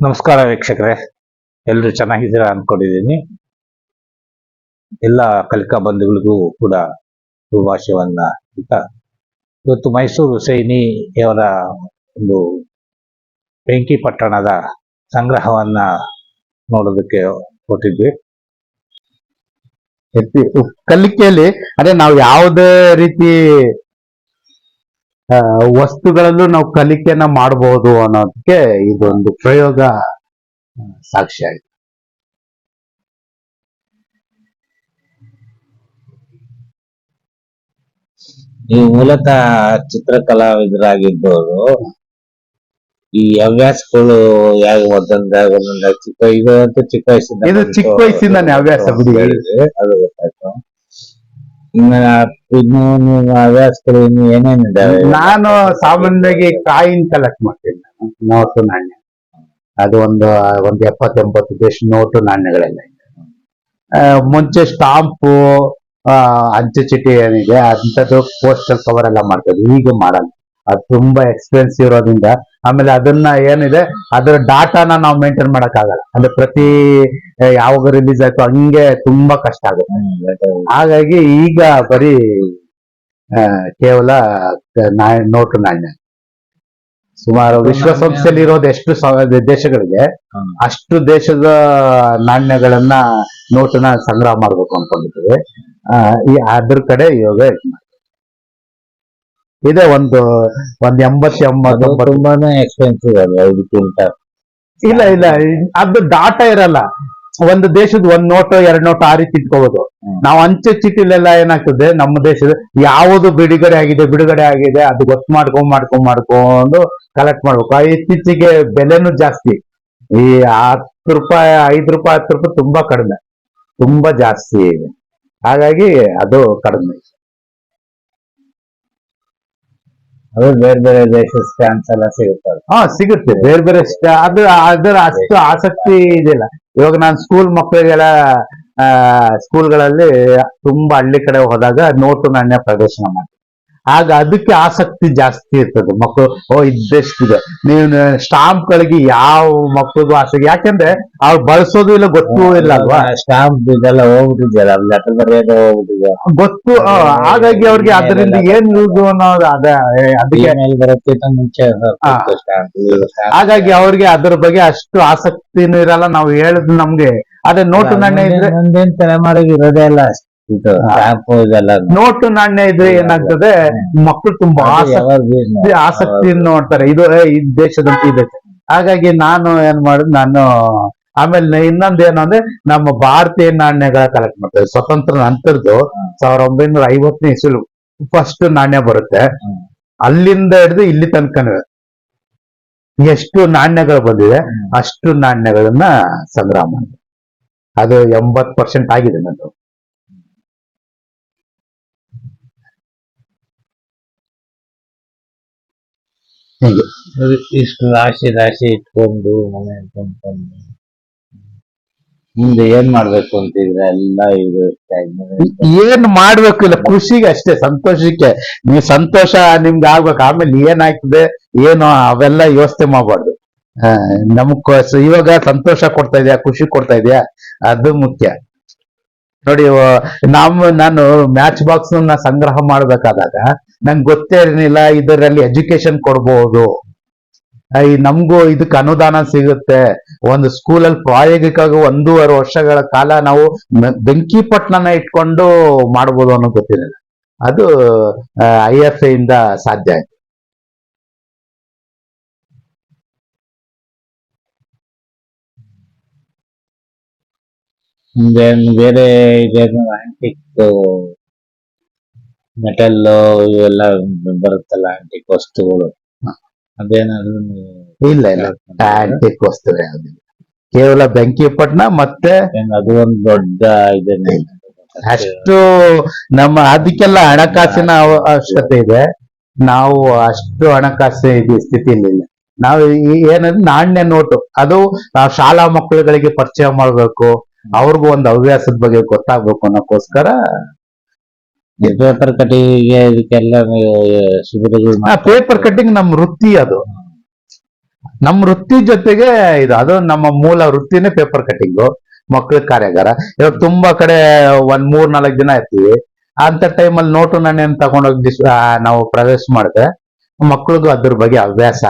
ನಮಸ್ಕಾರ ವೀಕ್ಷಕರೇ. ಎಲ್ಲರೂ ಚೆನ್ನಾಗಿದ್ದೀರಾ ಅಂದ್ಕೊಂಡಿದ್ದೀನಿ ಎಲ್ಲ ಕಲಿಕಾ ಬಂಧುಗಳಿಗೂ ಕೂಡ ಶುಭಾಶಯವನ್ನ ಇವತ್ತು ಮೈಸೂರು ಸೈನಿಯವರ ಒಂದು ಬೆಂಕಿ ಪಟ್ಟಣದ ಸಂಗ್ರಹವನ್ನ ನೋಡೋದಕ್ಕೆ ಕೊಟ್ಟಿದ್ವಿ ಕಲಿಕೆಯಲ್ಲಿ, ಅದೇ ನಾವು ಯಾವುದೇ ರೀತಿ ವಸ್ತುಗಳಲ್ಲೂ ನಾವು ಕಲಿಕೆಯನ್ನ ಮಾಡಬಹುದು ಅನ್ನೋದಕ್ಕೆ ಇದೊಂದು ಪ್ರಯೋಗ ಸಾಕ್ಷಿ ಆಯ್ತು ನೀವು ಮೂಲತಃ ಚಿತ್ರಕಲಾವಿದರಾಗಿದ್ದವರು ಈ ಹವ್ಯಾಸಗಳು ಯಾವ ಒಂದೊಂದಾಗ ಒಂದೊಂದಾಗ ಚಿಕ್ಕ ಇದು ಅಂತೂ ಚಿಕ್ಕ ವಯಸ್ಸಿಂದ ಇದು ಚಿಕ್ಕ ವಯಸ್ಸಿಂದಾನೆ ಹವ್ಯಾಸ ಬಿಡಿ. ಅದು ಇನ್ನು ಏನೇನಿದ್ದಾವೆ ನಾನು ಸಾಮಾನ್ಯವಾಗಿ ಕಾಯಿನ್ ಕಲೆಕ್ಟ್ ಮಾಡ್ತೀನಿ ನಾನು ನೋಟು ನಾಣ್ಯ. ಅದು ಒಂದು ಒಂದು ಎಪ್ಪತ್ತೆಂಬತ್ತು ದೇಶ ನೋಟು ನಾಣ್ಯಗಳೆಲ್ಲ ಇದೆ. ಆ, ಮುಂಚೆ ಸ್ಟಾಂಪು ಅಂಚೆ ಚೀಟಿ ಏನಿದೆ ಅಂಥದ್ದು ಪೋಸ್ಟಲ್ ಕವರ್ ಎಲ್ಲ ಮಾಡ್ತದೆ ಈಗ ಮಾಡಲ್ಲ. ಅದು ತುಂಬಾ ಎಕ್ಸ್ಪೆನ್ಸಿವ್ ಇರೋದ್ರಿಂದ ಆಮೇಲೆ ಅದನ್ನ ಏನಿದೆ, ಅದರ ಡಾಟಾನ ನಾವು ಮೇಂಟೈನ್ ಆಗಲ್ಲ ಅಂದ್ರೆ ಪ್ರತಿ ಯಾವಾಗ ರಿಲೀಸ್ ಆಯ್ತು ಹಂಗೆ ತುಂಬಾ ಕಷ್ಟ ಆಗುತ್ತೆ. ಹಾಗಾಗಿ ಈಗ ಬರೀ ಕೇವಲ ನೋಟು ನಾಣ್ಯ. ಸುಮಾರು ವಿಶ್ವಸಂಸ್ಥೆಯಲ್ಲಿ ಇರೋದು ಎಷ್ಟು ದೇಶಗಳಿಗೆ ಅಷ್ಟು ದೇಶದ ನಾಣ್ಯಗಳನ್ನ ನೋಟನ್ನ ಸಂಗ್ರಹ ಮಾಡ್ಬೇಕು ಅನ್ಕೊಂಡಿದ್ದೀವಿ ಅದ್ರ ಕಡೆ ಯೋಗ ಇದ್ ಒಂದು ಒಂದ್ ಎಂಬತ್ತು ಅದು ಎಂಬತ್ತೊಂಬತ್ತು ತುಂಬಾನೇ ಎಕ್ಸ್ಪೆನ್ಸಿವ್ ಅಲ್ವಾ ಇದಕ್ಕಿಂತ ಇಲ್ಲ ಇಲ್ಲ ಅದು ಡಾಟಾ ಇರಲ್ಲ. ಒಂದು ದೇಶದ ಒಂದ್ ನೋಟು ಎರಡ್ ನೋಟು ಆ ರೀತಿ ಇಟ್ಕೋಬಹುದು ಹ್ಮ್. ನಾವು ಅಂಚೆ ಚೀಟಿಲೆಲ್ಲ ಏನಾಗ್ತದೆ ನಮ್ಮ ದೇಶದ ಯಾವುದು ಬಿಡುಗಡೆ ಆಗಿದೆ ಬಿಡುಗಡೆ ಆಗಿದೆ ಅದು ಗೊತ್ತು ಮಾಡ್ಕೊಂಡ್ ಮಾಡ್ಕೊಂಡ್ ಮಾಡ್ಕೊಂಡು ಕಲೆಕ್ಟ್ ಮಾಡ್ಬೇಕು. ಆ ಇತ್ತೀಚೆಗೆ ಬೆಲೆನೂ ಜಾಸ್ತಿ. ಈ ಹತ್ತು ರೂಪಾಯಿ ಐದು ರೂಪಾಯಿ ಹತ್ತು ರೂಪಾಯಿ ತುಂಬಾ ಕಡಿಮೆ. ತುಂಬಾ ಜಾಸ್ತಿ. ಇದೆ ಹಾಗಾಗಿ ಅದು ಕಡಿಮೆ. ಬೇರೆ ಬೇರೆ ದೇಶದ ಸ್ಟ್ಯಾಂಪ್ಸ್ ಎಲ್ಲ ಸಿಗುತ್ತಲ್ಲ ಹಾ, ಸಿಗುತ್ತೆ. ಬೇರೆ ಬೇರೆ ಸ್ಟ- ಅದು ಅದರ ಅಷ್ಟು ಆಸಕ್ತಿ ಇದಿಲ್ಲ. ಇವಾಗ ನಾನು ಸ್ಕೂಲ್ ಮಕ್ಕಳಿಗೆಲ್ಲ ಸ್ಕೂಲ್ಗಳಲ್ಲಿ ತುಂಬಾ ಹಳ್ಳಿ ಕಡೆ ಹೋದಾಗ ನೋಟು ನಾಣ್ಯ ಪ್ರದರ್ಶನ ಮಾಡ್ತಾರೆ ಆಗ ಅದಕ್ಕೆ ಆಸಕ್ತಿ ಜಾಸ್ತಿ ಇರ್ತದೆ. ಮಕ್ಕಳು ಓ ಇದ್ದಷ್ಟಿದೆ ನೀವು ಸ್ಟಾಂಪ್ ಗಳಿಗೆ ಯಾವ ಮಕ್ಕಳಿಗೂ ಆಸಕ್ತಿ ಯಾಕೆಂದ್ರೆ ಅವ್ರು ಬಳಸೋದು ಇಲ್ಲ ಗೊತ್ತೂ ಇಲ್ಲ ಅಲ್ವಾ? ಸ್ಟಾಂಪ್ ಇದೆಲ್ಲ ಹೋಗ್ಬಿಟ್ಟಿದ್ಯಲ್ಲ ಲೆಟರ್ ಬರೆಯೋದು ಹೋಗ್ಬಿಟ್ಟಿದೆ. ಗೊತ್ತು ಹಾಗಾಗಿ ಅವ್ರಿಗೆ ಅದರಿಂದ ಏನ್ ಯೂಸ್ ಅನ್ನೋದು ಅದ ಅದಕ್ಕೆ ಬರುತ್ತೆ ಮುಂಚೆ ಹಾಗಾಗಿ ಅವ್ರಿಗೆ ಅದ್ರ ಬಗ್ಗೆ ಅಷ್ಟು ಆಸಕ್ತಿನೂ ಇರಲ್ಲ ನಾವು ಹೇಳುದು ನಮ್ಗೆ. ಅದೇ ನೋಟು ನಾಣ್ಯ ಇದ್ರೆ ಒಂದೇನ್ ತಲೆಮಾರಿಗೆ ಇರೋದೇ ಇಲ್ಲ ಇದು ಹಾ. ಸ್ಟಾಂಪ್ ಇದೆಲ್ಲ ನೋಟು ನಾಣ್ಯ ಇದ್ರೆ ಏನಾಗ್ತದೆ? ಮಕ್ಕಳು ತುಂಬಾ ಆಸಕ್ತಿ ಆಸಕ್ತಿ ಆಸಕ್ತಿಯನ್ನು ನೋಡ್ತಾರೆ. ಇದು ಈ ದೇಶದಂತ ಇದೆ. ಹಾಗಾಗಿ ನಾನು ಏನ್ ಮಾಡಿದ್ ನಾನು ಆಮೇಲೆ ಇನ್ನೊಂದು ಏನು ಅಂದ್ರೆ ನಮ್ಮ ಭಾರತೀಯ ನಾಣ್ಯಗಳ ಕಲೆಕ್ಟ್ ಮಾಡ್ತೇವೆ. ಸ್ವತಂತ್ರ ನಂತರದ್ದು ಸಾವಿರದ ಒಂಬೈನೂರ ಐವತ್ತನೇ ಇಸಲು ಫಸ್ಟ್ ನಾಣ್ಯ ಬರುತ್ತೆ. ಅಲ್ಲಿಂದ ಹಿಡಿದು ಇಲ್ಲಿ ತನಕನೂ ಎಷ್ಟು ನಾಣ್ಯಗಳು ಬಂದಿದೆ ಅಷ್ಟು ನಾಣ್ಯಗಳನ್ನ ಸಂಗ್ರಹ ಮಾಡಿದೆ ಅದು ಎಂಬತ್ ಪರ್ಸೆಂಟ್ ಆಗಿದೆ ನಂದು. ಹೀಗೆ ಇಷ್ಟು ರಾಶಿ ರಾಶಿ ಇಟ್ಕೊಂಡು ಮನೆ ಇಟ್ಕೊಂಡು ಮುಂದೆ ಏನ್ ಮಾಡ್ಬೇಕು ಅಂತಿದ್ರೆ ಎಲ್ಲ ಇದು ಏನ್ ಮಾಡ್ಬೇಕು ಇಲ್ಲ ಖುಷಿಗೆ ಅಷ್ಟೇ ಸಂತೋಷಕ್ಕೆ. ನೀವು ಸಂತೋಷ ನಿಮ್ಗೆ ಆಗ್ಬೇಕು ಆಮೇಲೆ ಏನಾಗ್ತದೆ ಏನು ಅವೆಲ್ಲ ಯೋಚನೆ ಮಾಡಬಾರ್ದು. ನಮಗ್ ಇವಾಗ ಸಂತೋಷ ಕೊಡ್ತಾ ಇದೆಯಾ ಖುಷಿ ಕೊಡ್ತಾ ಇದೆಯಾ? ಅದು ಮುಖ್ಯ. ನೋಡಿ ನಾವು ನಾನು ಮ್ಯಾಚ್ ಬಾಕ್ಸ್ನ ಸಂಗ್ರಹ ಮಾಡ್ಬೇಕಾದಾಗ ನಂಗೆ ಗೊತ್ತೇ ಇರಲಿಲ್ಲ, ಇದರಲ್ಲಿ ಎಜುಕೇಶನ್ ಕೊಡ್ಬೋದು. ನಮಗೂ ಇದಕ್ಕೆ ಅನುದಾನ ಸಿಗುತ್ತೆ. ಒಂದು ಸ್ಕೂಲಲ್ಲಿ ಪ್ರಾಯೋಗಿಕವಾಗಿ ಒಂದೂವರೆ ವರ್ಷಗಳ ಕಾಲ ನಾವು ಬೆಂಕಿಪಟ್ಟಣನ ಬೆಂಕಿ ಪಟ್ಟಣನ ಇಟ್ಕೊಂಡು ಮಾಡ್ಬೋದು ಅನ್ನೋ ಗೊತ್ತಿರಲಿಲ್ಲ. ಅದು ಐ ಎಫ್ ಇಂದ ಸಾಧ್ಯ ಆಯ್ತು. ಬೇರೆ ಇದೇನು ಆಂಟಿಕ್ ಮೆಟಲ್ ಇವೆಲ್ಲ ಬರುತ್ತಲ್ಲ ಆಂಟಿಕ್ ವಸ್ತುಗಳು. ಅದೇನಾದ್ರು ಇಲ್ಲ ಇಲ್ಲ. ಆಂಟಿಕ್ ವಸ್ತುವೆ ಯಾವ್ದಿಲ್ಲ ಕೇವಲ ಬೆಂಕಿ ಪಟ್ಟಣ ಮತ್ತೆ ಅದು ಒಂದು ದೊಡ್ಡ ಇದೇನೆ ಅಷ್ಟು ನಮ್ಮ ಅದಕ್ಕೆಲ್ಲ ಹಣಕಾಸಿನ ಅವಶ್ಯಕತೆ ಇದೆ. ನಾವು ಅಷ್ಟು ಹಣಕಾಸು ಇದು ಸ್ಥಿತಿಯಲ್ಲಿ ಇಲ್ಲ ನಾವು ಏನಂದ್ರೆ ನಾಣ್ಯ ನೋಟು. ಅದು ನಾವು ಶಾಲಾ ಮಕ್ಕಳುಗಳಿಗೆ ಪರಿಚಯ ಮಾಡ್ಬೇಕು. ಅವ್ರಿಗೂ ಒಂದು ಹವ್ಯಾಸದ ಬಗ್ಗೆ ಗೊತ್ತಾಗ್ಬೇಕು ಅನ್ನೋಕ್ಕೋಸ್ಕರ ಪೇಪರ್ ಕಟಿಂಗಿಗೆ ಇದಕ್ಕೆಲ್ಲ ಶಿಬಿರಗಳು ಪೇಪರ್ ಕಟ್ಟಿಂಗ್ ನಮ್ ವೃತ್ತಿ ಅದು. ನಮ್ಮ ವೃತ್ತಿ ಜೊತೆಗೆ ಇದು ಅದು ನಮ್ಮ ಮೂಲ ವೃತ್ತಿನೇ ಪೇಪರ್ ಕಟ್ಟಿಂಗು ಮಕ್ಳ ಕಾರ್ಯಾಗಾರ. ಇವಾಗ ತುಂಬಾ ಕಡೆ ಒಂದ್ ಮೂರ್ ನಾಲ್ಕು ದಿನ ಇರ್ತೀವಿ. ಅಂತ ಟೈಮಲ್ಲಿ ನೋಟು ನಾನೇನ್ ತಗೊಂಡೋಗಿ ಡಿಸ್ ನಾವು ಪ್ರವೇಶ ಮಾಡಿದ್ರೆ ಮಕ್ಳಿಗೂ ಅದ್ರ ಬಗ್ಗೆ ಹವ್ಯಾಸ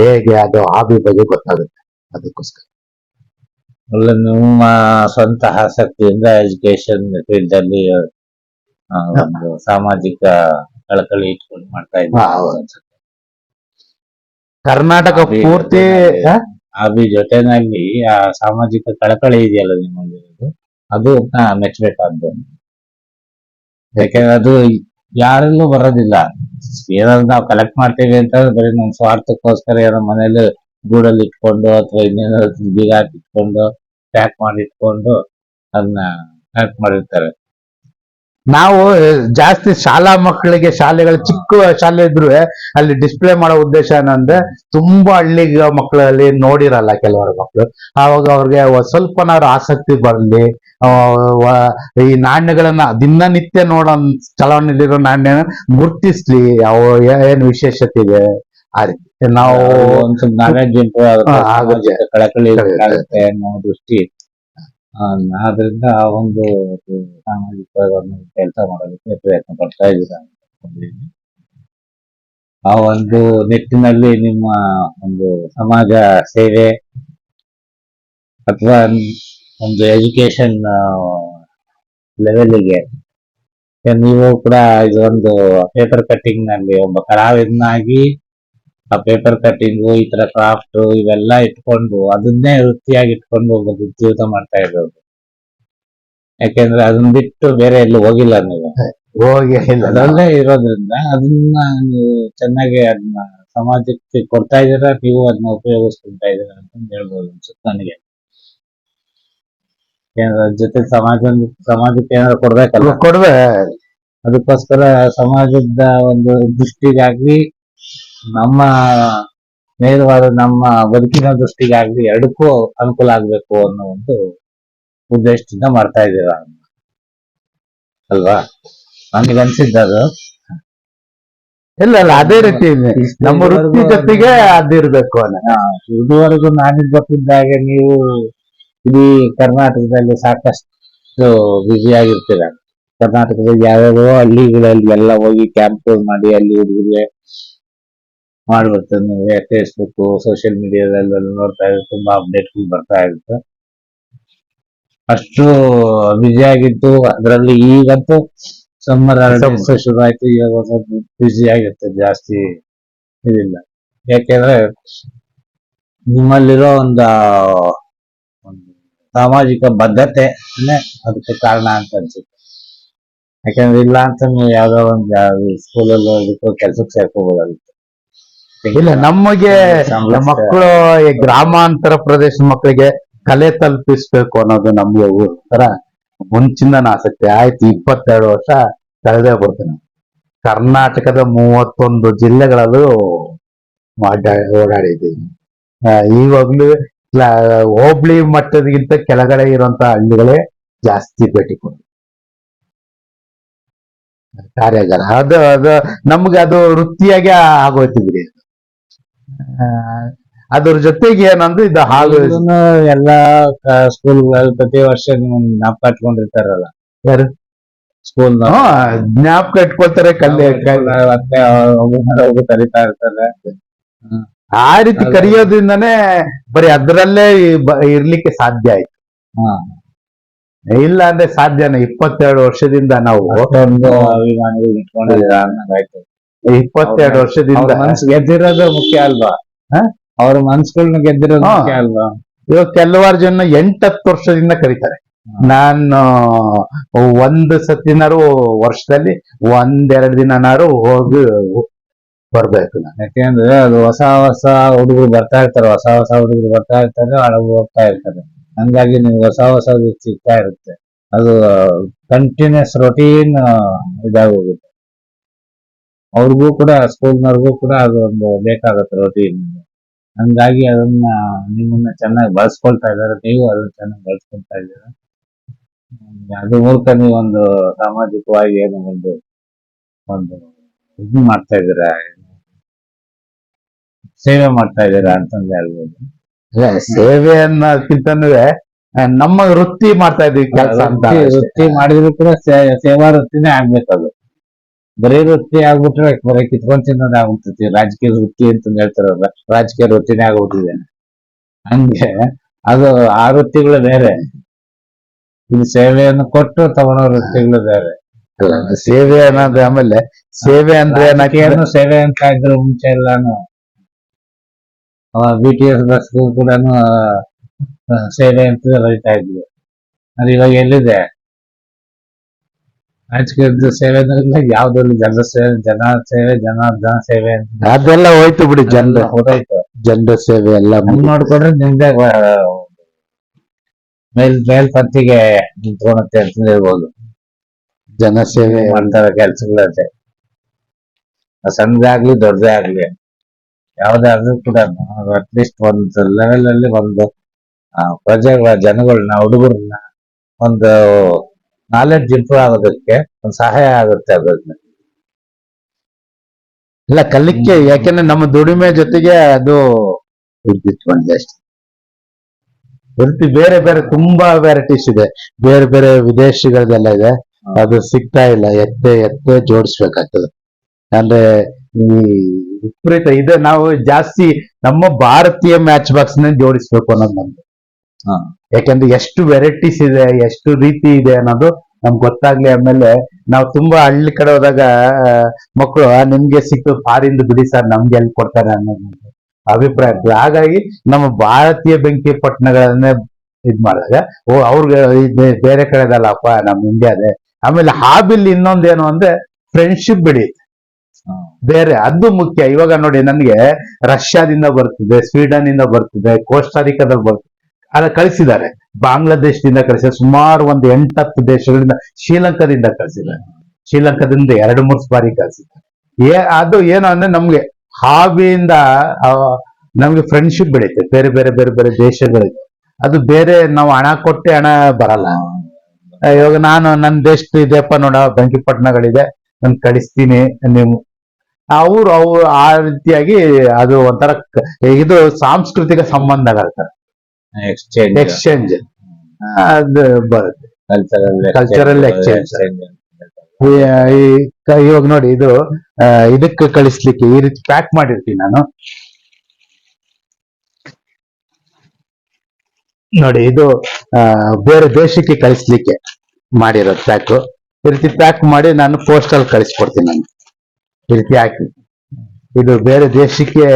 ಹೇಗೆ ಅದು ಹಾಬಿ ಬಗ್ಗೆ ಗೊತ್ತಾಗುತ್ತೆ. ಅದಕ್ಕೋಸ್ಕರ. ನಿಮ್ಮ ಸ್ವಂತ ಆಸಕ್ತಿಯಿಂದ ಎಜುಕೇಶನ್ ಫೀಲ್ಡ್ ಅಲ್ಲಿ ಆ, ಒಂದು ಸಾಮಾಜಿಕ ಕಳಕಳಿ ಇಟ್ಕೊಂಡು ಮಾಡ್ತಾ ಹಾ, ಹೌದು. ಇದ್ದೀವಿ ಕರ್ನಾಟಕ ಪೂರ್ತಿ ಆ? ಹಾಬಿ ಜೊತೆನಲ್ಲಿ ಆ ಸಾಮಾಜಿಕ ಕಳಕಳಿ ಇದೆಯಲ್ಲ ನಿಮ್ಮಲ್ಲಿ ಅದು ನಾ ಮೆಚ್ಚಬೇಕಾದ್ದು. ಯಾಕೆಂದ್ರೆ ಅದು ಯಾರಲ್ಲೂ ಬರೋದಿಲ್ಲ. ಏನಾದ್ರು ನಾವು ಕಲೆಕ್ಟ್ ಮಾಡ್ತೀವಿ ಅಂತ ಬರೀ ನಮ್ ಸ್ವಾರ್ಥಕ್ಕೋಸ್ಕರ ಏನೋ ಮನೇಲಿ ಗೂಡಲ್ಲಿ ಇಟ್ಕೊಂಡು ಅಥವಾ ಇನ್ನೇನಾದ್ರು ಬೀಗ ಹಾಕಿ ಇಟ್ಕೊಂಡು ಪ್ಯಾಕ್ ಮಾಡಿ ಇಟ್ಕೊಂಡು ಅದನ್ನ ಪ್ಯಾಕ್ ಮಾಡಿರ್ತಾರೆ. ನಾವು ಜಾಸ್ತಿ ಶಾಲಾ ಮಕ್ಕಳಿಗೆ ಶಾಲೆಗಳು ಚಿಕ್ಕ ಶಾಲೆ ಇದ್ರು ಅಲ್ಲಿ ಡಿಸ್ಪ್ಲೇ ಮಾಡೋ ಉದ್ದೇಶ ಏನಂದ್ರೆ ತುಂಬಾ ಹಳ್ಳಿ ಮಕ್ಕಳಲ್ಲಿ ನೋಡಿರಲ್ಲ ಕೆಲವರು ಮಕ್ಕಳು. ಆವಾಗ ಅವ್ರಿಗೆ ಸ್ವಲ್ಪನಾದ್ರು ಆಸಕ್ತಿ ಬರ್ಲಿ ಈ ನಾಣ್ಯಗಳನ್ನ ದಿನನಿತ್ಯ ನೋಡೋ ಚಲಾವಣೆಯಲ್ಲಿರೋ ನಾಣ್ಯನ ಗುರ್ತಿಸ್ಲಿ ಅವು ಏನ್ ವಿಶೇಷತೆ ಇದೆ? ಆ ರೀತಿ. ನಾವು ಕಳಕಳಿ ದೃಷ್ಟಿ ಆದ್ರಿಂದ ಆ ಒಂದು ಸಾಮಾಜಿಕ ಕೆಲಸ ಮಾಡೋದಕ್ಕೆ ಪ್ರಯತ್ನ ಪಡ್ತಾ ಇದ್ದೀರಾ ಆ ಒಂದು ನಿಟ್ಟಿನಲ್ಲಿ ನಿಮ್ಮ ಒಂದು ಸಮಾಜ ಸೇವೆ ಅಥವಾ ಒಂದು ಎಜುಕೇಶನ್ ಲೆವೆಲ್ಗೆ ನೀವು ಕೂಡ ಒಂದು ಪೇಪರ್ ಕಟ್ಟಿಂಗ್ನಲ್ಲಿ ಒಬ್ಬ ಕಲಾವಿದನಾಗಿ ಆ ಪೇಪರ್ ಕಟ್ಟಿಂಗು ಈ ತರ ಕ್ರಾಫ್ಟ್ ಇವೆಲ್ಲ ಇಟ್ಕೊಂಡು ಅದನ್ನೇ ವೃತ್ತಿಯಾಗಿ ಇಟ್ಕೊಂಡು ಒಬ್ಬ ಜೀವಿತ ಮಾಡ್ತಾ ಇರೋದು. ಯಾಕೆಂದ್ರೆ ಅದನ್ನ ಬಿಟ್ಟು ಬೇರೆ ಎಲ್ಲೂ ಹೋಗಿಲ್ಲ ನೀವು. ಹೋಗಿ ಅದಲ್ಲೇ ಇರೋದ್ರಿಂದ ಅದನ್ನ ನೀವು ಚೆನ್ನಾಗಿ ಅದನ್ನ ಸಮಾಜಕ್ಕೆ ಕೊಡ್ತಾ ಇದ್ದೀರಾ ನೀವು ಅದನ್ನ ಉಪಯೋಗಿಸ್ಕೊಳ್ತಾ ಇದ್ದೀರಾ ಅಂತ ಹೇಳ್ಬೋದು ಅನ್ಸುತ್ತೆ ನನಗೆ. ಜೊತೆ ಸಮಾಜ ಸಮಾಜಕ್ಕೆ ಏನಾದ್ರು ಕೊಡ್ಬೇಕಲ್ಲ? ಕೊಡ್ವೆ ಅದಕ್ಕೋಸ್ಕರ ಸಮಾಜದ ಒಂದು ದೃಷ್ಟಿಗಾಗ್ಲಿ ನಮ್ಮ ನೇರವಾದ ನಮ್ಮ ಬದುಕಿನ ದೃಷ್ಟಿಗಾಗ್ಲಿ ಎರಡಕ್ಕೂ ಅನುಕೂಲ ಆಗ್ಬೇಕು ಅನ್ನೋ ಒಂದು ಉದ್ದೇಶದಿಂದ ಮಾಡ್ತಾ ಇದ್ದೀರ. ಅಲ್ವಾ? ನನಗೆ ಅನ್ಸಿದ್ದು ಅದು. ಇಲ್ಲ ಅಲ್ಲ ಅದೇ ರೀತಿ ಇದೆ. ನಮ್ಮ ವೃತ್ತಿ ಜೊತೆಗೆ ಅದಿರ್ಬೇಕು ಅನ್ನೋ ಇದುವರೆಗೂ ನಾನಿದ್ ಬರ್ತಿದ್ದಾಗ ನೀವು ಇಡೀ ಕರ್ನಾಟಕದಲ್ಲಿ ಸಾಕಷ್ಟು ಬ್ಯುಸಿ ಆಗಿರ್ತೀರ. ಕರ್ನಾಟಕದ ಯಾವ್ಯಾವ ಹಳ್ಳಿಗಳಲ್ಲಿ ಎಲ್ಲ ಹೋಗಿ ಕ್ಯಾಂಪ್ ಮಾಡಿ ಅಲ್ಲಿ ಹುಡುಗರಿಗೆ ಮಾಡ್ಬಿಡ್ತಾರೆ ನೀವು ಫೇಸ್ಬುಕ್ ಸೋಷಿಯಲ್ ಮೀಡಿಯಾದಲ್ಲೆಲ್ಲ ನೋಡ್ತಾ ಇದ್ರೆ ತುಂಬಾ ಅಪ್ಡೇಟ್ಗಳು ಬರ್ತಾ ಇರುತ್ತೆ. ಅಷ್ಟು ಬ್ಯುಸಿ ಆಗಿತ್ತು ಅದರಲ್ಲಿ ಈಗಂತೂ ಸಮ್ಮರ್ ಹಾಲಿಡೇಸ್ ಶುರು ಆಯ್ತು. ಇವಾಗ ಸ್ವಲ್ಪ ಬ್ಯುಸಿ ಆಗಿರುತ್ತೆ ಜಾಸ್ತಿ ಇದಿಲ್ಲ. ಯಾಕೆಂದ್ರೆ ನಿಮ್ಮಲ್ಲಿರೋ ಒಂದು ಒಂದು ಸಾಮಾಜಿಕ ಬದ್ಧತೆ ಅದಕ್ಕೆ ಕಾರಣ ಅಂತ ಅನ್ಸುತ್ತೆ. ಯಾಕಂದ್ರೆ ಇಲ್ಲ ಅಂತ ನೀವು ಯಾವ್ದೋ ಒಂದು ಸ್ಕೂಲಲ್ಲೋ ಇದಕ್ಕೋ ಕೆಲ್ಸಕ್ಕೆ ಸೇರ್ಕೋಬೋದಾಗಿತ್ತು. ಇಲ್ಲ ನಮಗೆ ಮಕ್ಕಳು ಈ ಗ್ರಾಮಾಂತರ ಪ್ರದೇಶ ಮಕ್ಕಳಿಗೆ ಕಲೆ ತಲುಪಿಸ್ಬೇಕು ಅನ್ನೋದು ನಮ್ಗೆ ತರ ಮುಂಚಿನ ಆಸಕ್ತಿ. ಆಯ್ತು ಇಪ್ಪತ್ತೆರಡು ವರ್ಷ ಕಳೆದೇ ಬರ್ತೀನಿ ಕರ್ನಾಟಕದ ಮೂವತ್ತೊಂದು ಜಿಲ್ಲೆಗಳಲ್ಲೂ ಓಡಾಡಿದ್ದೀನಿ ಆ, ಇವಾಗ್ಲೂ ಇಲ್ಲ, ಹೋಬಳಿ ಮಟ್ಟದಗಿಂತ ಕೆಳಗಡೆ ಇರುವಂತ ಹಳ್ಳಿಗಳೇ ಜಾಸ್ತಿ ಭೇಟಿ ಕೊಡಿ ಕಾರ್ಯಾಗಾರ. ಅದು ಅದು ನಮ್ಗೆ ಅದು ವೃತ್ತಿಯಾಗಿ ಆಗೋಯ್ತಿದ್ರಿ ಬಿಡಿ ಆ, ಅದ್ರ ಜೊತೆಗೆ ಏನಂದ್ರೆ ಇದು ಹಾಲು ಇದನ್ನ ಎಲ್ಲಾ ಸ್ಕೂಲ್ಗಳಲ್ಲಿ ಪ್ರತಿ ವರ್ಷ ಜ್ಞಾಪಕ ಇಟ್ಕೊಂಡಿರ್ತಾರಲ್ಲ ಯಾರು? ಸ್ಕೂಲ್ ಜ್ಞಾಪಕ ಇಟ್ಕೊಳ್ತಾರೆ ಕಲ್ಲಿ ಕಲ್- ಮತ್ತೆ ಕರಿತಾ ಇರ್ತಾರೆ. ಆ ರೀತಿ ಕರೆಯೋದ್ರಿಂದನೇ ಬರೀ ಅದ್ರಲ್ಲೇ ಇರ್ಲಿಕ್ಕೆ ಸಾಧ್ಯ ಆಯ್ತು. ಹಾ. ಇಲ್ಲ ಅಂದ್ರೆ ಸಾಧ್ಯನ ಇಪ್ಪತ್ತೆರಡು ವರ್ಷದಿಂದ ನಾವು ಇಪ್ಪತ್ತೆರಡು ವರ್ಷದಿಂದ. ಮನ್ಸು ಗೆದ್ದಿರೋದು ಮುಖ್ಯ ಅಲ್ವಾ? ಅವ್ರ ಮನ್ಸುಗಳನ್ನ ಗೆದ್ದಿರೋದು ಮುಖ್ಯ ಅಲ್ವಾ? ಇವಾಗ ಕೆಲವಾರು ಜನ ಎಂಟತ್ತು ವರ್ಷದಿಂದ ಕರೀತಾರೆ. ನಾನು ಒಂದು ಸತಿನಾರು ವರ್ಷದಲ್ಲಿ ಒಂದೆರಡು ದಿನನಾರು ಹೋಗಿ ಬರ್ಬೇಕು ನಾನು. ಯಾಕೆಂದ್ರೆ ಅದು ಹೊಸ ಹೊಸ ಹುಡುಗರು ಬರ್ತಾ ಇರ್ತಾರೆ. ಹೊಸ ಹೊಸ ಹುಡುಗರು ಬರ್ತಾ ಇರ್ತಾರೆ ಹಳಬರು ಹೋಗ್ತಾ ಇರ್ತಾರೆ. ಹಂಗಾಗಿ ನೀವು ಹೊಸ ಹೊಸ ಸಿಗ್ತಾ ಇರುತ್ತೆ. ಅದು ಕಂಟಿನ್ಯೂಸ್ ರೊಟೀನ್ ಇದಾಗೋಗುತ್ತೆ. ಅವ್ರಿಗೂ ಕೂಡ ಸ್ಕೂಲ್ನವ್ರಿಗೂ ಕೂಡ ಅದೊಂದು ಬೇಕಾಗುತ್ತೆ ರೊಟೀನ್ ಹಂಗಾಗಿ ಅದನ್ನ ನಿಮ್ಮನ್ನ ಚೆನ್ನಾಗಿ ಬಳಸ್ಕೊಳ್ತಾ ಇದ್ದಾರೆ. ನೀವು ಅದನ್ನ ಚೆನ್ನಾಗಿ ಬಳಸ್ಕೊಳ್ತಾ ಇದ್ದೀರಾ? ಅದ್ರ ಮೂಲಕ ನೀವು ಒಂದು ಸಾಮಾಜಿಕವಾಗಿ ಏನೋ ಒಂದು ಒಂದು ಇದು ಮಾಡ್ತಾ ಇದ್ದೀರಾ? ಸೇವೆ ಮಾಡ್ತಾ ಇದ್ದೀರಾ ಅಂತಂದು ಹೇಳ್ಬೋದು. ಸೇವೆ ಅನ್ನೋದಕ್ಕಿಂತನೂ ನಮ್ಮ ವೃತ್ತಿ ಮಾಡ್ತಾ ಇದೀವಿ ಕೆಲಸ ಅಂತ ವೃತ್ತಿ-. ಮಾಡಿದ್ರು ಕೂಡ ಸೇವಾ ವೃತ್ತಿನೇ ಆಗ್ಬೇಕು ಅದು. ಬರೀ ವೃತ್ತಿ ಆಗ್ಬಿಟ್ರೆ ಬರೀ ಕಿತ್ಕೊಂಡ್ ತಿನ್ನೋದ್ ಆಗ್ಬಿಡ್ತೈತಿ. ರಾಜಕೀಯ ವೃತ್ತಿ ಅಂತ ಹೇಳ್ತಾರಲ್ಲ ರಾಜಕೀಯ ವೃತ್ತಿನೇ ಆಗ್ಬಿಟ್ಟಿದೆ ಹಂಗೆ ಅದು ಆ ವೃತ್ತಿಗಳು ಬೇರೆ. ಇದು ಸೇವೆಯನ್ನು ಕೊಟ್ಟು ತಗೊಳ್ಳೋ ವೃತ್ತಿಗಳು ಬೇರೆ. ಅಲ್ಲ, ಸೇವೆ ಅನ್ನೋದು ಆಮೇಲೆ ಸೇವೆ ಅಂದ್ರೆ ಏನಾಗ್ತದೆ ಸೇವೆ ಅಂತ ಇದ್ರು ಮುಂಚೆ ಎಲ್ಲಾನು ಬಿ ಟಿ ಎಸ್ ಬಸ್ ಕೂಡ ಸೇವೆ ಅಂತ ಬರೀತಾ ಇದ್ವಿ. ಅದು ಇವಾಗ ಎಲ್ಲಿದೆ? ರಾಜಕೀಯದ ಸೇವೆ ಅಂದ್ರೆ ಯಾವ್ದ್ರಲ್ಲಿ ಜನ ಸೇವೆ ಜನ ಸೇವೆ ಜನಾರ್ದನ ಸೇವೆ ಅಂತ. ಅದೆಲ್ಲ ಹೋಯ್ತು ಬಿಡಿ ಜನರ ಹೋದಾಯ್ತು. ಜನರ ಸೇವೆ ಎಲ್ಲ ನೋಡ್ಕೊಂಡ್ರೆ ನಿಮ್ದೆ ಮೇಲ್ ಮೇಲ್ ಮೇಲ್ಪತ್ತಿಗೆ ನಿಂತ್ಕೊಳತ್ತೆ ಅಂತ ಹೇಳ್ಬೋದು. ಜನ ಸೇವೆ. ಮಾಡ್ತಾರೆ ಕೆಲ್ಸಗಳಂತೆ. ಸಣ್ಣದಾಗ್ಲಿ ದೊಡ್ಡದೇ ಆಗ್ಲಿ ಯಾವ್ದೇ ಆದ್ರೂ ಕೂಡ ಅಟ್ಲೀಸ್ಟ್ ಒಂದು ಲೆವೆಲ್ ಅಲ್ಲಿ ಒಂದು ಪ್ರಜೆಗಳ ಜನಗಳನ್ನ ಹುಡುಗರನ್ನ ಒಂದು ನಾಲೆಡ್ಜ್ ಇಂಪ್ರೂವ್ ಆಗೋದಕ್ಕೆ ಒಂದು ಸಹಾಯ ಆಗುತ್ತೆ ಅದನ್ನ ಇಲ್ಲ ಕಲಿಕೆ ಯಾಕೆಂದ್ರೆ ನಮ್ಮ ದುಡಿಮೆ ಜೊತೆಗೆ ಅದು ಇದ್ದಿಟ್ಕೊಂಡಿದೆ ಅಷ್ಟೇ. ವೃತ್ತಿ ಬೇರೆ ಬೇರೆ ತುಂಬಾ ವೆರೈಟೀಸ್ ಇದೆ. ಬೇರೆ ಬೇರೆ ವಿದೇಶಿಗಳದೆಲ್ಲ ಇದೆ. ಅದು ಸಿಗ್ತಾ ಇಲ್ಲ. ಎತ್ತೆ ಎತ್ತೆ ಜೋಡಿಸ್ಬೇಕಾಗ್ತದೆ. ಅಂದ್ರೆ ಈ ವಿಪರೀತ ಇದೆ. ನಾವು ಜಾಸ್ತಿ ನಮ್ಮ ಭಾರತೀಯ ಮ್ಯಾಚ್ ಬಾಕ್ಸ್ನ ಜೋಡಿಸ್ಬೇಕು ಅನ್ನೋದು ನಮ್ದು. ಹಾ. ಯಾಕಂದ್ರೆ ಎಷ್ಟು ವೆರೈಟೀಸ್ ಇದೆ ಎಷ್ಟು ರೀತಿ ಇದೆ ಅನ್ನೋದು ನಮ್ಗೆ ಗೊತ್ತಾಗ್ಲಿ ಆಮೇಲೆ ನಾವು ತುಂಬಾ ಹಳ್ಳಿ ಕಡೆ ಹೋದಾಗ ಮಕ್ಕಳು ನಿಮ್ಗೆ ಸಿಕ್ತು ಫಾರಿಂದ ಬಿಡಿ ಸರ್, ನಮ್ಗೆ ಎಲ್ಲಿ ಕೊಡ್ತಾರೆ ಅನ್ನೋದು ಅಭಿಪ್ರಾಯ ಹಾಗಾಗಿ ನಮ್ಮ ಭಾರತೀಯ ಬೆಂಕಿ ಪಟ್ಟಣಗಳನ್ನೇ ಇದ್ ಮಾಡಿದಾಗ, ಓ, ಅವ್ರಿಗೆ ಬೇರೆ ಕಡೆದಲ್ಲಪ್ಪ ನಮ್ ಇಂಡಿಯಾದೆ. ಆಮೇಲೆ ಹಾಬಿಲ್ ಇನ್ನೊಂದೇನು ಅಂದ್ರೆ ಫ್ರೆಂಡ್ಶಿಪ್ ಬಿಡಿ ಬೇರೆ, ಅದು ಮುಖ್ಯ. ಇವಾಗ ನೋಡಿ, ನನಗೆ ರಷ್ಯಾದಿಂದ ಬರ್ತಿದೆ ಸ್ವೀಡನ್ ಇಂದ ಬರ್ತಿದೆ ಕೋಸ್ಟಾರಿಕಾದಲ್ಲಿ ಬರ್ತದೆ. ಅದ ಕಳಿಸಿದ್ದಾರೆ. ಬಾಂಗ್ಲಾದೇಶದಿಂದ ಕಳಿಸಿದ್ದಾರೆ. ಸುಮಾರು ಒಂದು ಎಂಟತ್ತು ದೇಶಗಳಿಂದ ಶ್ರೀಲಂಕಾದಿಂದ ಕಳಿಸಿದ್ದಾರೆ. ಶ್ರೀಲಂಕಾದಿಂದ ಎರಡು, ಮೂರು ಬಾರಿ ಕಳಿಸಿದ್ದಾರೆ. ಏ, ಅದು ಏನು ಅಂದ್ರೆ ನಮ್ಗೆ ಹಾವಿಯಿಂದ ನಮ್ಗೆ ಫ್ರೆಂಡ್ಶಿಪ್ ಬೆಳೀತೆ. ಬೇರೆ ಬೇರೆ ಬೇರೆ ಬೇರೆ ದೇಶಗಳಿಗೆ ಅದು ಬೇರೆ ನಾವು ಹಣ ಕೊಟ್ಟೆ ಹಣ ಬರಲ್ಲ. ಇವಾಗ ನಾನು ನನ್ನ ದೇಶದ ಇದೆಯಪ್ಪ ನೋಡ, ಬೆಂಕಿಪಟ್ಟಣಗಳಿದೆ. ನಾನು ಕಳಿಸ್ತೀನಿ ನೀವು. ಅವ್ರು ಅವ್ರು ಆ ರೀತಿಯಾಗಿ ಅದು ಒಂಥರ ಇದು ಸಾಂಸ್ಕೃತಿಕ ಸಂಬಂಧಗಳು ಎಕ್ಸ್ಚೇಂಜ್ ಎಕ್ಸ್ಚೇಂಜ್ ಅದು ಬರುತ್ತೆ. Cultural exchange. ಈ ಇವಾಗ ನೋಡಿ ಇದು ಇದಕ್ಕೆ ಕಳಿಸ್ಲಿಕ್ಕೆ ಈ ರೀತಿ ಪ್ಯಾಕ್ ಮಾಡಿರ್ತೀನಿ ನಾನು. ನೋಡಿ ಇದು ಬೇರೆ ದೇಶಕ್ಕೆ ಕಳಿಸ್ಲಿಕ್ಕೆ ಮಾಡಿರೋ ಪ್ಯಾಕ್ ಈ ರೀತಿ ಪ್ಯಾಕ್ ಮಾಡಿ ನಾನು ಪೋಸ್ಟಲ್ ಕಳಿಸ್ಕೊಡ್ತೀನಿ ನಾನು. ಈ ರೀತಿ ಹಾಕಿ. ಇದು ಬೇರೆ ದೇಶಕ್ಕೆ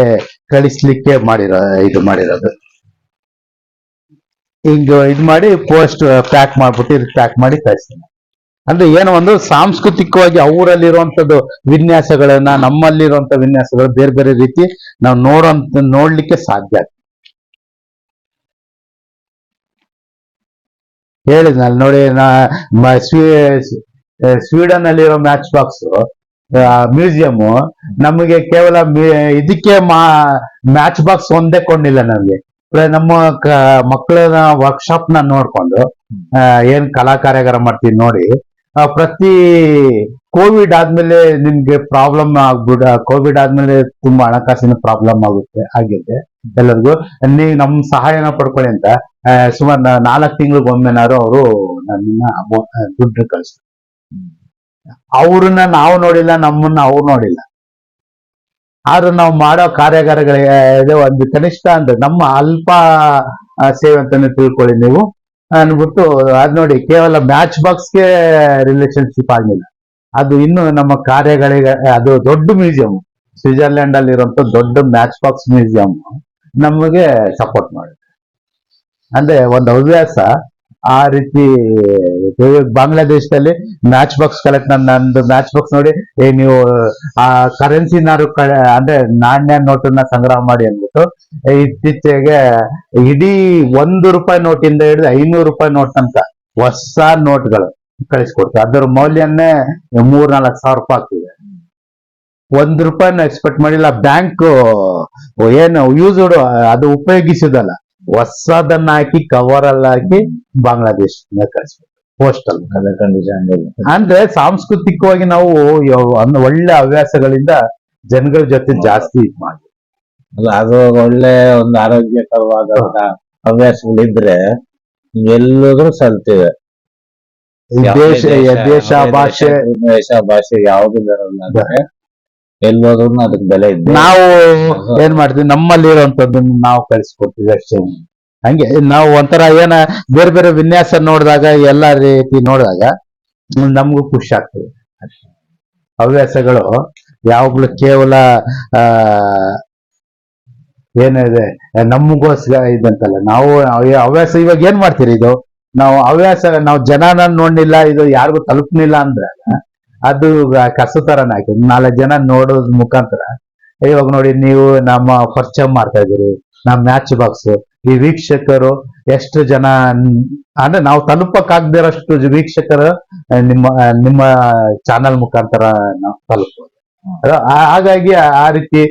ಕಳಿಸ್ಲಿಕ್ಕೆ ಮಾಡಿರೋ ಇದು ಮಾಡಿರೋದು. ಹಿಂಗ ಇದು ಮಾಡಿ ಪೋಸ್ಟ್ ಪ್ಯಾಕ್ ಮಾಡ್ಬಿಟ್ಟು ಇದು ಪ್ಯಾಕ್ ಮಾಡಿ ಕಳಿಸ್ತೀನಿ. ಅಂದ್ರೆ ಏನೋ ಒಂದು ಸಾಂಸ್ಕೃತಿಕವಾಗಿ ಅವರಲ್ಲಿರುವಂತದ್ದು ವಿನ್ಯಾಸಗಳನ್ನ ನಮ್ಮಲ್ಲಿರುವಂತ ವಿನ್ಯಾಸಗಳು ಬೇರೆ ಬೇರೆ ರೀತಿ ನಾವು ನೋಡೋಂತ, ನೋಡ್ಲಿಕ್ಕೆ ಸಾಧ್ಯ ಹೇಳಿದ್ನಲ್ಲ ನೋಡಿ, ನಾ ಸ್ವೀಡನ್ ಅಲ್ಲಿರೋ ಮ್ಯಾಚ್ ಬಾಕ್ಸ್ ಮ್ಯೂಸಿಯಂ ನಮಗೆ ಕೇವಲ ಇದಕ್ಕೆ ಮ್ಯಾಚ್ ಬಾಕ್ಸ್ ಒಂದೇ ಕೊಂಡಿಲ್ಲ ನಮ್ಗೆ. ನಮ್ಮ ಮಕ್ಕಳನ್ನ ವರ್ಕ್ಶಾಪ್ನ ನೋಡ್ಕೊಂಡು ಏನ್ ಕಲಾ ಕಾರ್ಯಾಗಾರ ಮಾಡ್ತೀವಿ ನೋಡಿ ಪ್ರತಿ ಕೋವಿಡ್ ಆದ್ಮೇಲೆ ನಿಮ್ಗೆ ಪ್ರಾಬ್ಲಮ್ ಆಗ್ಬಿಡ ಕೋವಿಡ್ ಆದ್ಮೇಲೆ ತುಂಬಾ ಹಣಕಾಸಿನ ಪ್ರಾಬ್ಲಮ್ ಆಗುತ್ತೆ, ಆಗಿದೆ ಎಲ್ಲರಿಗೂ. ನೀವು ನಮ್ ಸಹಾಯನ ಪಡ್ಕೊಳ್ಳಿ ಅಂತ ಸುಮಾರು ನಾಲ್ಕು ತಿಂಗಳಿಗೊಮ್ಮೆನಾರು ಅವರು ನನ್ನ ದುಡ್ಡು ಕಳಿಸ್ತಾರೆ. ಅವ್ರನ್ನ ನಾವು ನೋಡಿಲ್ಲ, ನಮ್ಮನ್ನ ಅವ್ರು ನೋಡಿಲ್ಲ. ಆದ್ರೂ ನಾವು ಮಾಡೋ ಕಾರ್ಯಾಗಾರಗಳಿಗೆ ಒಂದು ಕನಿಷ್ಠ ಅಂದ್ರೆ ನಮ್ಮ ಅಲ್ಪ ಸೇವೆ ಅಂತಾನೆ ತಿಳ್ಕೊಳ್ಳಿ ನೀವು. ಅನ್ಬಿಟ್ಟು ಅದ್ ನೋಡಿ, ಕೇವಲ ಮ್ಯಾಚ್ ಬಾಕ್ಸ್ಗೆ ರಿಲೇಶನ್ಶಿಪ್ ಆಗಿಲ್ಲ. ಅದು ಇನ್ನು ನಮ್ಮ ಕಾರ್ಯಗಳಿಗೆ, ಅದು ದೊಡ್ಡ ಮ್ಯೂಸಿಯಂ ಸ್ವಿಟ್ಜರ್ಲೆಂಡ್ ಅಲ್ಲಿ ಇರುವಂತ ದೊಡ್ಡ ಮ್ಯಾಚ್ ಬಾಕ್ಸ್ ಮ್ಯೂಸಿಯಂ ನಮಗೆ ಸಪೋರ್ಟ್ ಮಾಡಿದೆ ಅಂದ್ರೆ ಒಂದು ಹವ್ಯಾಸ. ಆ ರೀತಿ, ಬಾಂಗ್ಲಾದೇಶದಲ್ಲಿ ಮ್ಯಾಚ್ ಬಾಕ್ಸ್ ಕಲೆಕ್ಟ್ ನನ್ನ ನಂದು ಮ್ಯಾಚ್ ಬಾಕ್ಸ್ ನೋಡಿ, ಏ ನೀವು, ಆ ಕರೆನ್ಸಿನಾರು ಅಂದ್ರೆ ನಾಣ್ಯ ನೋಟನ್ನ ಸಂಗ್ರಹ ಮಾಡಿ ಅಂದ್ಬಿಟ್ಟು ಇತ್ತೀಚೆಗೆ ಇಡೀ ಒಂದು ರೂಪಾಯಿ ನೋಟಿಂದ ಹಿಡಿದು ಐನೂರು ರೂಪಾಯಿ ನೋಟ್ ತನಕ ಹೊಸ ನೋಟ್ಗಳು ಕಳಿಸ್ಕೊಡ್ತಾರೆ. ಅದರ ಮೌಲ್ಯನೇ ಮೂರ್ ನಾಲ್ಕು ಸಾವಿರ ರೂಪಾಯಿ ಆಗ್ತಿದೆ. ಒಂದ್ ರೂಪಾಯಿನ ಎಕ್ಸ್ಪೆಕ್ಟ್ ಮಾಡಿಲ್ಲ. ಬ್ಯಾಂಕ್ ಏನು ಯೂಸ್ ಅದು ಉಪಯೋಗಿಸಿದಲ್ಲ. ಹೊಸದನ್ನ ಹಾಕಿ ಕವರ್ ಅಲ್ಲಿ ಹಾಕಿ ಬಾಂಗ್ಲಾದೇಶದಿಂದ ಕಳಿಸ್ಬೇಕು. ಪೋಸ್ಟಲ್ ಅಂದ್ರೆ ಸಾಂಸ್ಕೃತಿಕವಾಗಿ ನಾವು ಒಳ್ಳೆ ಹವ್ಯಾಸಗಳಿಂದ ಜನಗಳ ಜೊತೆ ಜಾಸ್ತಿ ಇದ್ ಮಾಡಿ. ಅಲ್ಲ ಅದು ಒಳ್ಳೆ ಒಂದು ಆರೋಗ್ಯಕರವಾದ ಹವ್ಯಾಸಗಳಿದ್ರೆ ಎಲ್ಲದ್ರೂ ಸಲ್ತೇವೆ. ದೇಶ ಭಾಷೆ ದೇಶ, ದೇಶ ಭಾಷೆ ಯಾವ್ದು ಬರಲ್ಲ ಎಲ್ಲೋದ್ರೂ ಅದಕ್ಕೆ ಬೆಲೆ ಇದೆ ನಾವು ಏನ್ ಮಾಡ್ತೀವಿ ನಮ್ಮಲ್ಲಿ ಇರುವಂತದ್ದನ್ನ ನಾವು ಕಳಿಸ್ಕೊಡ್ತೀವಿ ಅಷ್ಟೇ. ಹಂಗೆ ನಾವು ಒಂಥರ ಏನ ಬೇರೆ ಬೇರೆ ವಿನ್ಯಾಸ ನೋಡಿದಾಗ ಎಲ್ಲ ರೀತಿ ನೋಡಿದಾಗ ನಮ್ಗೂ ಖುಷಿ ಆಗ್ತದೆ ಹವ್ಯಾಸಗಳು ಯಾವಾಗ್ಲೂ ಕೇವಲ ಆ ಏನಿದೆ ನಮಗೋಸ್ಕರ ಇದಂತಲ್ಲ. ನಾವು ಹವ್ಯ- ಹವ್ಯಾಸ ಇವಾಗ ಏನ್ ಮಾಡ್ತೀರಿ ಇದು? ನಾವು ಹವ್ಯಾಸ ನಾವು ಜನನ ನೋಡ್ಲಿಲ್ಲ ಇದು ಯಾರಿಗೂ ತಲುಪಲಿಲ್ಲ ಅಂದ್ರೆ ಅದು ಕಸ ಆಯ್ತು ನಾಲ್ಕು ಜನ ನೋಡೋದ್ ಮುಖಾಂತರ. ಇವಾಗ ನೋಡಿ, ನೀವು ನಮ್ಮ ಪರಿಚಯ ಮಾಡ್ತಾ ಇದೀರಿ ನಮ್ಮ ಮ್ಯಾಚ್ ಬಾಕ್ಸ್ ಈ ವೀಕ್ಷಕರು ಎಷ್ಟು ಜನ, ಅಂದ್ರೆ ನಾವು ತಲುಪಕ್ಕಾಗದಿರೋಷ್ಟು ವೀಕ್ಷಕರು ನಿಮ್ಮ ನಿಮ್ಮ ಚಾನಲ್ ಮುಖಾಂತರ ನಾವು ತಲುಪಬಹುದು ಹಾಗಾಗಿ ಆ ರೀತಿ